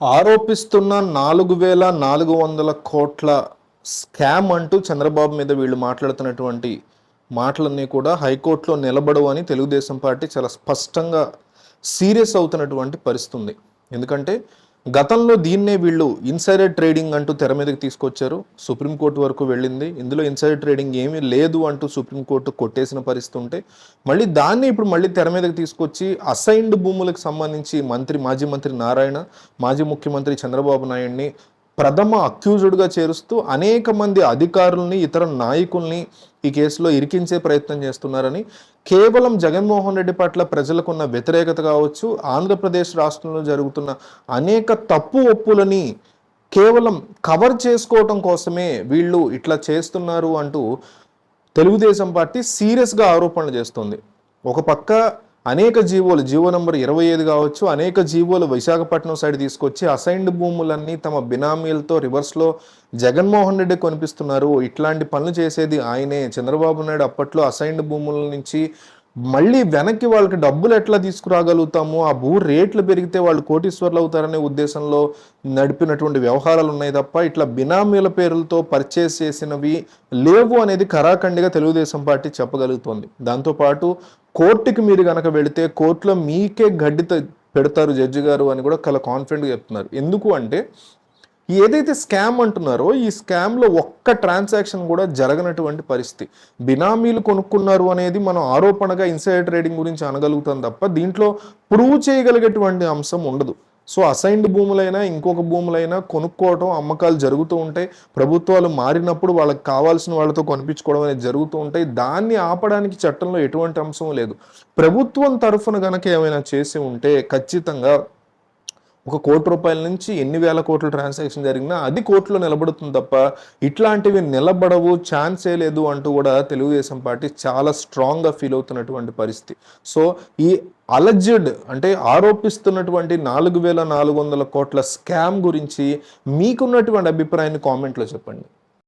ఆరోపిస్తున్న నాలుగు వేల నాలుగు వందల కోట్ల స్కామ్ అంటూ చంద్రబాబు మీద వీళ్ళు మాట్లాడుతున్నటువంటి మాటలన్నీ కూడా హైకోర్టులో నిలబడవు అని తెలుగుదేశం పార్టీ చాలా స్పష్టంగా సీరియస్ అవుతున్నటువంటి పరిస్థితి ఉంది. ఎందుకంటే గతంలో దీన్నే వీళ్ళు ఇన్సైడర్ ట్రేడింగ్ అంటూ తెర మీదకి తీసుకొచ్చారు. సుప్రీంకోర్టు వరకు వెళ్ళింది. ఇందులో ఇన్సైడర్ ట్రేడింగ్ ఏమీ లేదు అంటూ సుప్రీంకోర్టు కొట్టేసిన పరిస్థితి ఉంటే మళ్ళీ దాన్ని ఇప్పుడు మళ్ళీ తెర మీదకి తీసుకొచ్చి అసైన్డ్ భూములకు సంబంధించి మంత్రి మాజీ మంత్రి నారాయణ మాజీ ముఖ్యమంత్రి చంద్రబాబు నాయుడిని ప్రథమ అక్యూజ్డ్గా చేరుస్తూ అనేక మంది అధికారుల్ని ఇతర నాయకుల్ని ఈ కేసులో ఇరికించే ప్రయత్నం చేస్తున్నారని కేవలం జగన్మోహన్ రెడ్డి పట్ల ప్రజలకున్న వ్యతిరేకత కావచ్చు ఆంధ్రప్రదేశ్ రాష్ట్రంలో జరుగుతున్న అనేక తప్పు ఒప్పులని కేవలం కవర్ చేసుకోవటం కోసమే వీళ్ళు ఇట్లా చేస్తున్నారు అంటూ తెలుగుదేశం పార్టీ సీరియస్గా ఆరోపణలు చేస్తుంది. ఒక పక్క అనేక జీవోలు జీవో నంబర్ ఇరవై ఐదు కావచ్చు అనేక జీవోలు విశాఖపట్నం సైడ్ తీసుకొచ్చి అసైన్డ్ భూములన్నీ తమ బినామీలతో రివర్స్లో జగన్మోహన్ రెడ్డి కొనిపిస్తున్నారు. ఇట్లాంటి పనులు చేసేది ఆయనే. చంద్రబాబు నాయుడు అప్పట్లో అసైన్డ్ భూముల నుంచి మళ్ళీ వెనక్కి వాళ్ళకి డబ్బులు ఎట్లా తీసుకురాగలుగుతాము? ఆ భూ రేట్లు పెరిగితే వాళ్ళు కోటీశ్వర్లు అవుతారనే ఉద్దేశంలో నడిపినటువంటి వ్యవహారాలు ఉన్నాయి తప్ప ఇట్లా బినామీల పేర్లతో పర్చేస్ చేసినవి లేవు అనేది కరాఖండిగా తెలుగుదేశం పార్టీ చెప్పగలుగుతోంది. దాంతోపాటు కోర్టుకి మీరు కనుక వెళితే కోర్టులో మీకే గడ్డి పెడతారు జడ్జి గారు అని కూడా చాలా కాన్ఫిడెంట్గా చెప్తున్నారు. ఎందుకు అంటే ఏదైతే స్కామ్ అంటున్నారో ఈ స్కామ్లో ఒక్క ట్రాన్సాక్షన్ కూడా జరగనటువంటి పరిస్థితి. బినామీలు కొనుక్కున్నారు అనేది మనం ఆరోపణగా ఇన్సైడ్ ట్రేడింగ్ గురించి అనగలుగుతాం తప్ప దీంట్లో ప్రూవ్ చేయగలిగేటువంటి అంశం ఉండదు. సో అసైన్డ్ భూములైనా ఇంకొక భూములైనా కొనుక్కోవటం అమ్మకాలు జరుగుతూ ఉంటాయి ప్రభుత్వాలు మారినప్పుడు వాళ్ళకి కావాల్సిన వాళ్ళతో కొనిపించుకోవడం అనేది జరుగుతూ ఉంటాయి దాన్ని ఆపడానికి చట్టంలో ఎటువంటి అంశం లేదు. ప్రభుత్వం తరఫున గనక ఏమైనా చేసి ఉంటే ఖచ్చితంగా ఒక కోటి రూపాయల నుంచి ఎన్ని వేల కోట్ల ట్రాన్సాక్షన్ జరిగినా అది కోర్టులో నిలబడుతుంది తప్ప ఇట్లాంటివి నిలబడవు ఛాన్సే లేదు అంటూ కూడా తెలుగుదేశం పార్టీ చాలా స్ట్రాంగ్గా ఫీల్ అవుతున్నటువంటి పరిస్థితి. సో ఈ అలజెడ్ అంటే ఆరోపిస్తున్నటువంటి నాలుగు వేల నాలుగు వందల కోట్ల స్కామ్ గురించి మీకున్నటువంటి అభిప్రాయాన్ని కామెంట్లో చెప్పండి.